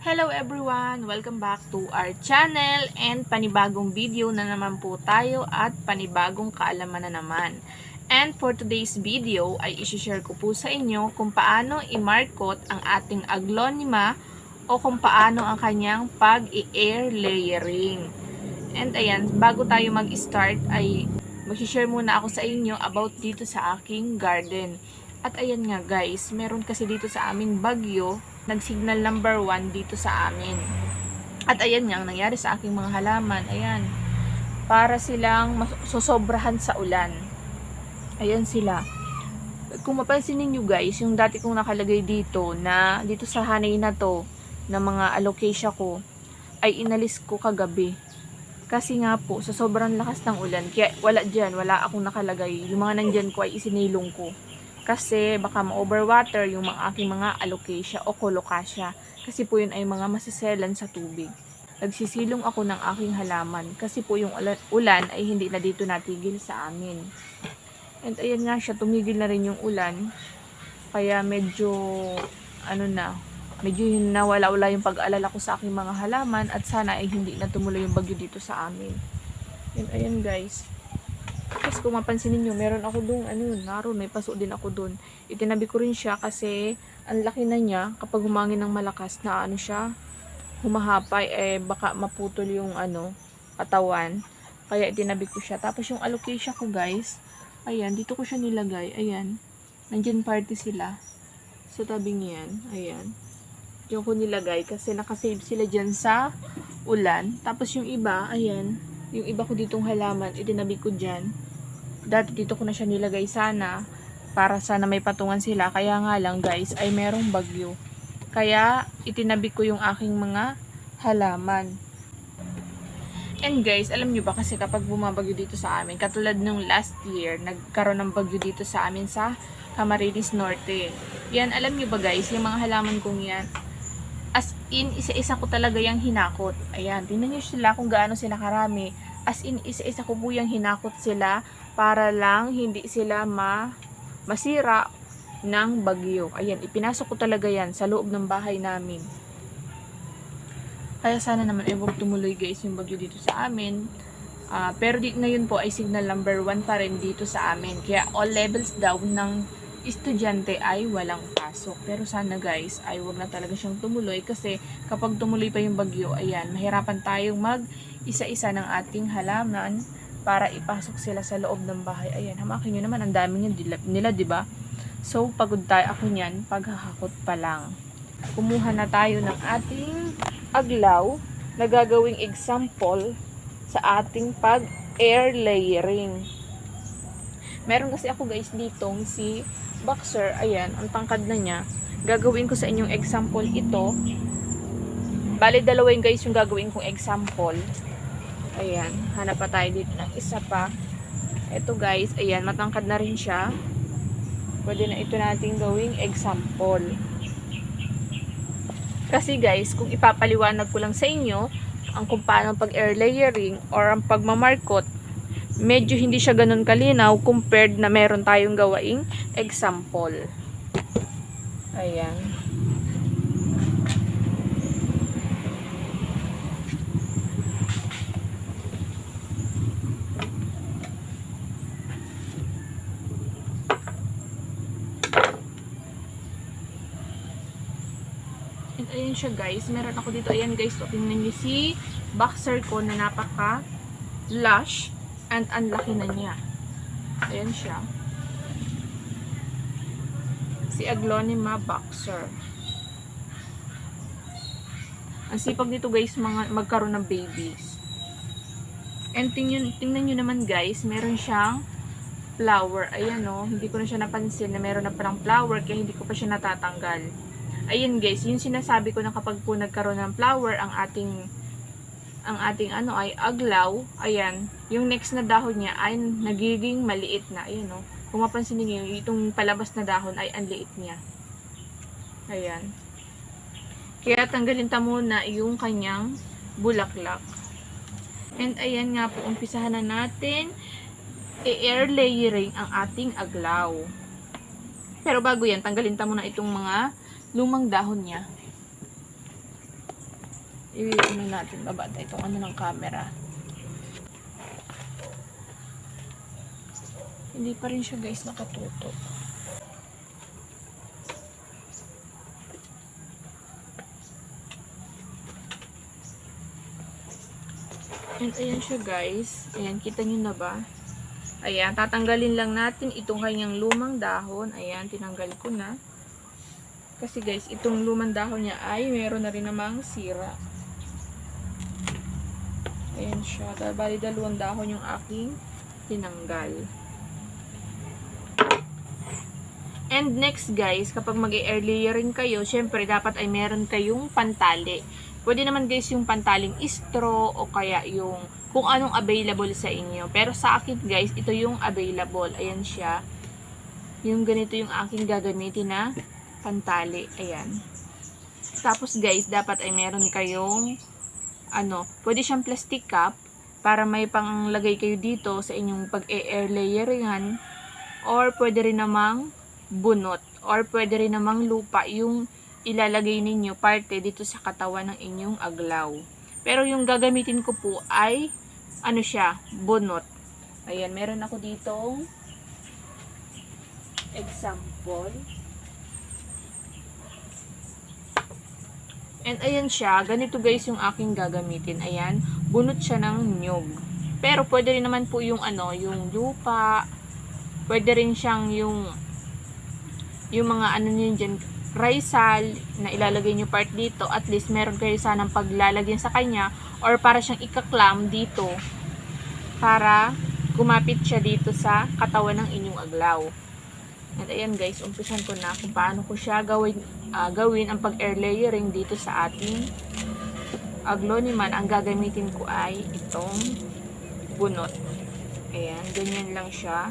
Hello everyone! Welcome back to our channel and panibagong video na naman po tayo at panibagong kaalaman na naman. And for today's video ay isishare ko po sa inyo kung paano i-markot ang ating aglonema o kung paano ang kanyang pag-air layering. And ayan, bago tayo mag-start ay mag-share muna ako sa inyo about dito sa aking garden. At ayan nga guys, meron kasi dito sa aming bagyo, nag-signal number 1 dito sa amin. At ayan nga, ang nangyari sa aking mga halaman, ayan, para silang susobrahan sa ulan. Ayan sila. Kung mapansin ninyo guys, yung dati kong nakalagay dito na dito sa hanay na to, na mga alocasia ko, ay inalis ko kagabi. Kasi nga po, sa sobrang lakas ng ulan, kaya wala dyan, wala akong nakalagay. Yung mga nandyan ko ay isinilong ko kasi baka ma-overwater yung mga aking mga alocasia o colocasia kasi po yun ay mga masiselan sa tubig. Nagsisilong ako ng aking halaman kasi po yung ulan, ay hindi na dito natigil sa amin. And ayan nga siya, tumigil na rin yung ulan. Kaya medyo, ano na, medyo yun nawala-wala yung pag-alala ko sa aking mga halaman at sana ay hindi na tumuloy yung bagyo dito sa amin. And ayan guys, tapos kung mapansin niyo meron ako doon, ano yun, naroon, may paso din ako doon. Itinabi ko rin siya kasi ang laki na niya kapag humangin ng malakas na ano siya, humahapay, eh baka maputol yung ano, katawan. Kaya itinabi ko siya. Tapos yung alocasia ko guys, ayan, dito ko siya nilagay, ayan. Nandyan party sila. Sa tabing yan, ayan. Yung ko nilagay kasi nakasave sila dyan sa ulan. Tapos yung iba, ayan, yung iba ko ditong halaman, itinabi ko dyan. Dati dito ko na siya nilagay sana para sana may patungan sila. Kaya nga lang guys, ay merong bagyo. Kaya itinabi ko yung aking mga halaman. And guys, alam nyo ba kasi kapag bumabagyo dito sa amin, katulad nung last year, nagkaroon ng bagyo dito sa amin sa Camarines Norte. Yan, alam nyo ba guys, yung mga halaman kong yan, as in, isa-isa ko talaga yung hinakot. Ayan, tingnan nyo sila kung gaano sila karami. As in, isa-isa ko po yung hinakot sila para lang hindi sila ma masira ng bagyo. Ayan, ipinasok ko talaga yan sa loob ng bahay namin. Kaya sana naman ay huwag tumuloy guys yung bagyo dito sa amin. Ah, pero di, ngayon po ay signal number 1 pa rin dito sa amin. Kaya all levels daw ng estudyante ay walang pasok. Pero sana guys, ay wag na talaga siyang tumuloy kasi kapag tumuloy pa yung bagyo, ayan, mahirapan tayong mag isa-isa ng ating halaman para ipasok sila sa loob ng bahay. Ayan, hamakin nyo naman, ang dami nyo nila, di ba? So, pagod tayo ako niyan, paghahakot pa lang. Kumuha na tayo ng ating aglaw na gagawing example sa ating pag-air layering. Meron kasi ako guys ditong si boxer, ayan, ang tangkad na niya. Gagawin ko sa inyong example ito. Bale, dalawa yung guys yung gagawin kong example. Ayan, hanap pa tayo dito ng isa pa. Ito guys, ayan, matangkad na rin siya. Pwede na ito nating gawing example. Kasi guys, kung ipapaliwanag ko lang sa inyo, ang kung paano pag air layering or ang pagmamarkot, medyo hindi siya ganun kalinaw compared na meron tayong gawaing example. Ayan. Ayan siya guys. Meron ako dito. Ayan guys. So, tingnan niyo si boxer ko na napaka lush and ang laki na niya. Ayan siya. Si Aglonema boxer. Ang sipag nito guys mga magkaroon ng babies. And tingnan, tingnan nyo naman guys, meron siyang flower. Ayan o, hindi ko na siya napansin na meron na palang flower kaya hindi ko pa siya natatanggal. Ayan guys, yung sinasabi ko na kapag po nagkaroon ng flower ang ating ang ating ano ay aglaw, ayan, yung next na dahon niya ay nagiging maliit na, ayan o. Kung mapansin niyo itong palabas na dahon ay ang liit niya. Ayan. Kaya tanggalin ta muna yung kanyang bulaklak. And ayan nga po, umpisahan na natin i-air layering ang ating aglaw. Pero bago yan, tanggalin ta muna itong mga lumang dahon niya. i-ano natin, babata itong ano ng camera. Hindi pa rin siya guys nakatutok. And ayan siya guys. Ayan, kita nyo na ba? Ayan, tatanggalin lang natin itong kanyang lumang dahon. Ayan, tinanggal ko na. Kasi guys, itong lumang dahon niya ay meron na rin namang sira. Ayan siya. Bali, dalawang dahon yung aking tinanggal. And next guys, kapag mag-air layering kayo, syempre dapat ay meron kayong pantali. Pwede naman guys yung pantaling straw o kaya yung kung anong available sa inyo. Pero sa akin guys, ito yung available. Ayan siya. Yung ganito yung aking gagamitin na pantali. Ayan. Tapos guys, dapat ay meron kayong ano, pwede siyang plastic cup para may panglagay kayo dito sa inyong pag-air layeringan or pwede rin namang bunot or pwede rin namang lupa yung ilalagay ninyo parte dito sa katawan ng inyong aglaw. Pero yung gagamitin ko po ay ano siya, bunot. Ayan, meron ako ditong example. And ayan siya, ganito guys yung aking gagamitin. Ayan, bunot siya ng nyug. Pero pwede rin naman po yung ano, yung lupa. Pwede rin siyang yung yung mga ano niyo dyan, raisal na ilalagay nyo part dito. At least meron kayo sanang paglalagyan sa kanya or para siyang ikaklam dito para kumapit siya dito sa katawan ng inyong aglaw. At ayan guys, umpisan ko na kung paano ko siya gawin, ah, gawin ang pag-air layering dito sa ating agloniman. Ang gagamitin ko ay itong bunot. Ayan, ganyan lang siya.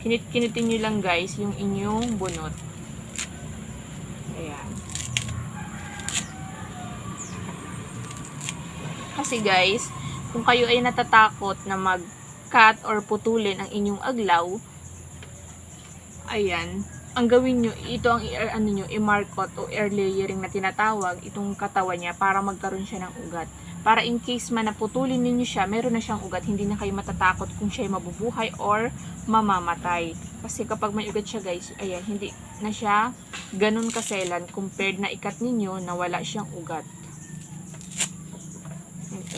Kinit-kinitin nyo lang guys yung inyong bunot. Ayan. Kasi guys, kung kayo ay natatakot na mag cut or putulin ang inyong aglaw, ayan, ang gawin nyo, ito ang i- ano nyo, i-markot o air layering na tinatawag, itong katawan niya para magkaroon siya ng ugat. Para in case man naputulin ninyo siya, meron na siyang ugat, hindi na kayo matatakot kung siya ay mabubuhay or mamamatay. Kasi kapag may ugat siya guys, ayan, hindi na siya ganun kaselan compared na ikat ninyo na wala siyang ugat.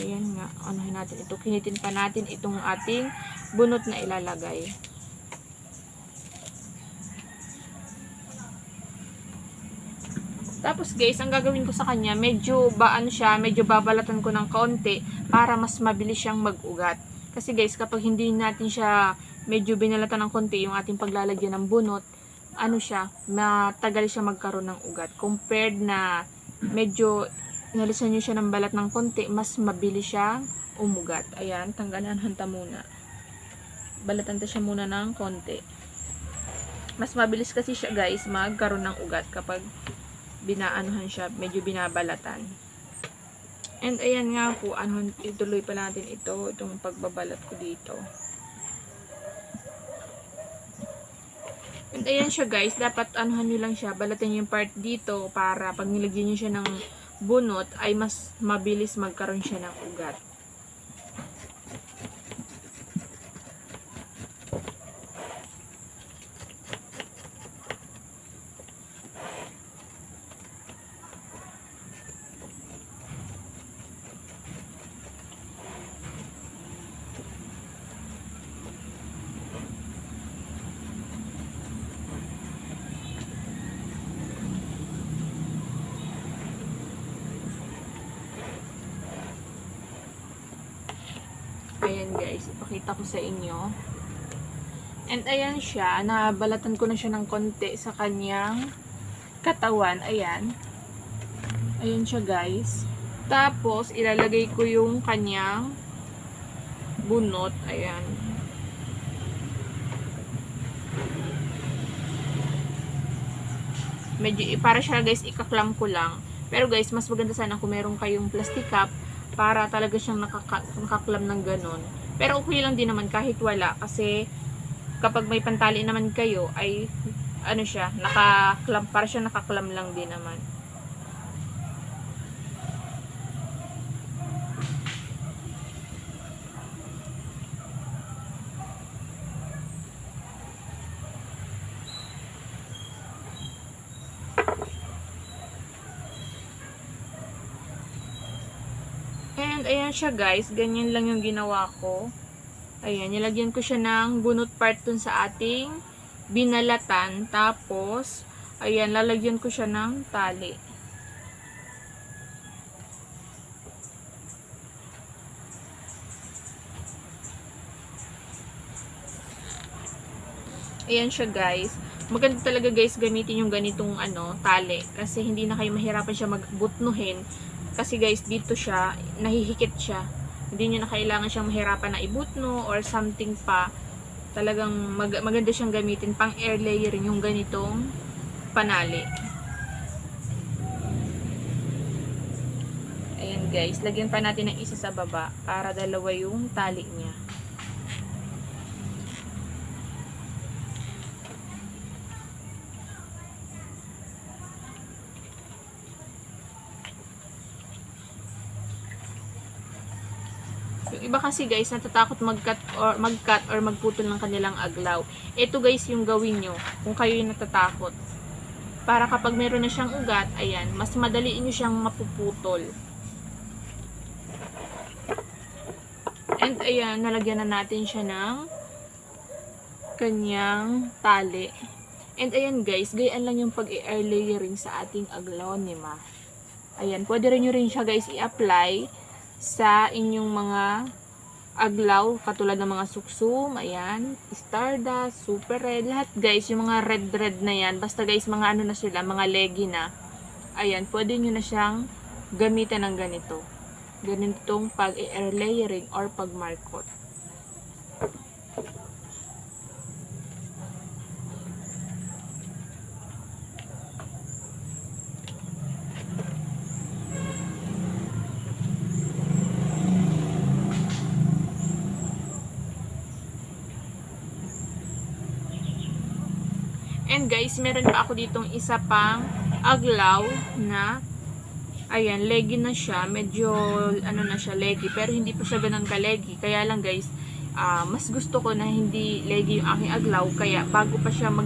Ayan nga, anuhin natin ito. Kinitin pa natin itong ating bunot na ilalagay. Tapos guys, ang gagawin ko sa kanya, medyo baan siya, medyo babalatan ko ng kaunti para mas mabilis siyang mag-ugat. Kasi guys, kapag hindi natin siya medyo binalatan ng konti yung ating paglalagyan ng bunot, ano siya, matagal siya magkaroon ng ugat. Compared na medyo inalisan nyo siya ng balat ng konti, mas mabilis siya umugat. Ayan, tanggalan hanta muna. Balatan ta siya muna ng konti. Mas mabilis kasi siya guys magkaroon ng ugat kapag binaanuhan siya, medyo binabalatan. And ayan nga po, ano, ituloy pa natin ito, itong pagbabalat ko dito. And ayan siya guys, dapat anuhan nyo lang siya, balatan nyo yung part dito para pag nilagyan nyo siya ng bunot ay mas mabilis magkaroon siya ng ugat. Ayan guys, ipakita ko sa inyo. And ayan siya, nabalatan ko na siya ng konti sa kanyang katawan. Ayan. Ayan siya guys. Tapos, ilalagay ko yung kanyang bunot. Ayan. Medyo, para siya guys, ikaklam ko lang. Pero guys, mas maganda sana kung meron kayong plastic cup para talaga siyang nakaka nakaklam ng ganon. Pero okay lang din naman kahit wala kasi kapag may pantali naman kayo ay ano siya, nakaklam, para siya nakaklam lang din naman. And ayan siya guys, ganyan lang yung ginawa ko. Ayan, nilagyan ko siya ng bunot part dun sa ating binalatan. Tapos, ayan, lalagyan ko siya ng tali. Ayan siya guys. Maganda talaga guys gamitin yung ganitong ano, tali. Kasi hindi na kayo mahirapan siya magbutnuhin. Kasi guys, dito siya, nahihikit siya. Hindi nyo na kailangan siyang mahirapan na ibutno or something pa. Talagang mag maganda siyang gamitin pang air layering yung ganitong panali. Ayan guys, lagyan pa natin ng isa sa baba para dalawa yung tali niya. Yung iba kasi guys, natatakot mag-cut or mag-cut or magputol ng kanilang aglaw. Ito guys yung gawin nyo kung kayo yung natatakot. Para kapag meron na siyang ugat, ayan, mas madali nyo siyang mapuputol. And ayan, nalagyan na natin siya ng kanyang tali. And ayan guys, gayaan lang yung pag-air layering sa ating aglaw ni Ma. Ayan, pwede rin nyo rin siya guys i-apply sa inyong mga aglaw, katulad ng mga suksum, ayan, stardust, super red, lahat guys, yung mga red-red na yan, basta guys, mga ano na sila, mga leggy na, ayan, pwede nyo na siyang gamitan ng ganito. Ganitong pag-air layering or pag-markot. And guys, meron pa ako ditong isa pang aglaw na ayan, leggy na siya. Medyo ano na siya, leggy. Pero hindi pa siya ganun ka-leggy. Kaya lang guys, ah, mas gusto ko na hindi leggy yung aking aglaw. Kaya bago pa siya mag,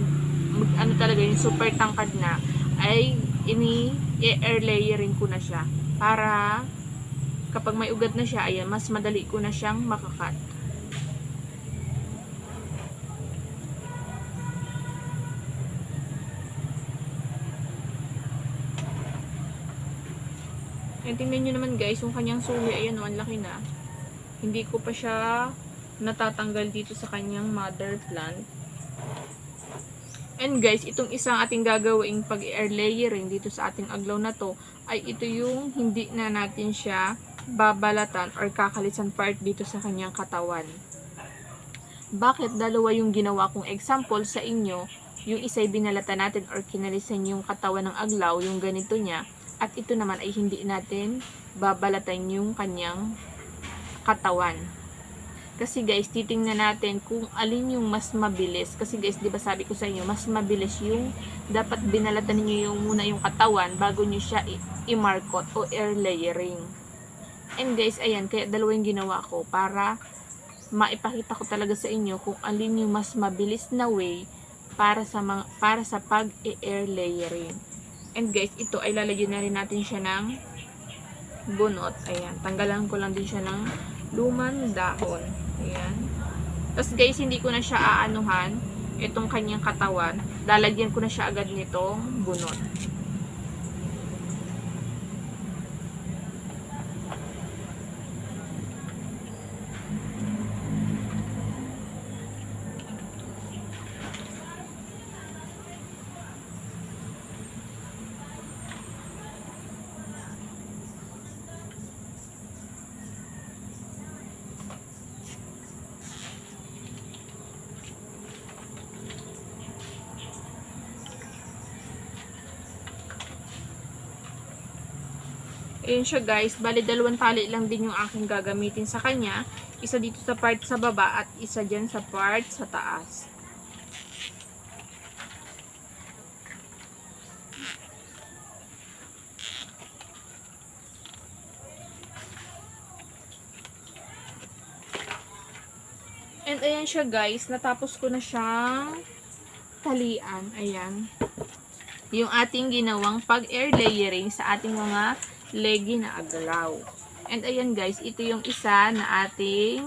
mag ano talaga, yung super tangkad na, ay ini air layering ko na siya. Para kapag may ugat na siya, ayan, mas madali ko na siyang makakat. And tingnan nyo naman guys, yung kanyang suhi, ayan o, ang laki na. Hindi ko pa siya natatanggal dito sa kanyang mother plant. And guys, itong isang ating gagawing pag-air layering dito sa ating aglaw na to, ay ito yung hindi na natin siya babalatan or kakalisan part dito sa kanyang katawan. Bakit dalawa yung ginawa kong example sa inyo, yung isa'y binalatan natin or kinalisan yung katawan ng aglaw, yung ganito niya, at ito naman ay hindi natin babalatan yung kanyang katawan. Kasi guys, titingnan natin kung alin yung mas mabilis. Kasi guys, di ba sabi ko sa inyo, mas mabilis yung dapat binalatan niyo yung muna yung katawan bago niyo siya i-markot o air layering. And guys, ayan, kaya dalawa yung ginawa ko para maipakita ko talaga sa inyo kung alin yung mas mabilis na way para sa mga, para sa pag-air layering. And guys, ito ay lalagyan na rin natin siya ng bunot. Ayan, tanggalan ko lang din siya ng lumang dahon. Ayan. Tapos guys, hindi ko na siya aanuhan itong kanyang katawan. Lalagyan ko na siya agad nitong bunot. Ayan siya guys. Bali, dalawang tali lang din yung aking gagamitin sa kanya. Isa dito sa part sa baba at isa dyan sa part sa taas. And ayan siya guys. Natapos ko na siyang talian. Ayan. Yung ating ginawang pag-air layering sa ating mga leggy na aglaw. And ayan guys, ito yung isa na ating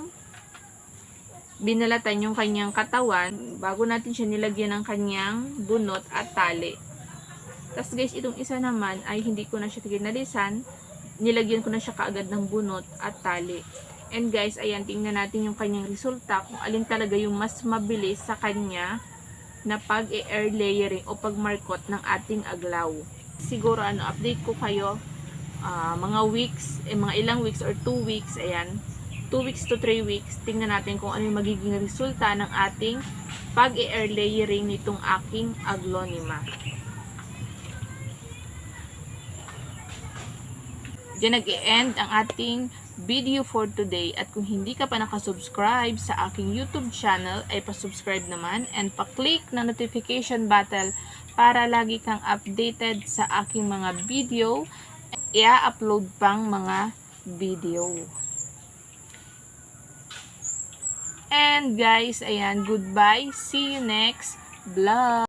binalatan yung kanyang katawan bago natin siya nilagyan ng kanyang bunot at tali. Tapos guys, itong isa naman ay hindi ko na siya tinalisan. Nilagyan ko na siya kaagad ng bunot at tali. And guys, ayan, tingnan natin yung kanyang resulta kung alin talaga yung mas mabilis sa kanya na pag-air layering o pagmarkot ng ating aglaw. Siguro ano, update ko kayo ah, mga weeks, eh, mga ilang weeks or 2 weeks, ayan. 2 weeks to 3 weeks, tingnan natin kung ano yung magiging resulta ng ating pag-air layering nitong aking aglonema. Diyan nag-end ang ating video for today at kung hindi ka pa nakasubscribe sa aking YouTube channel ay pasubscribe naman and pa-click na notification button para lagi kang updated sa aking mga video i-upload pang mga video. And guys, ayan, goodbye. See you next vlog.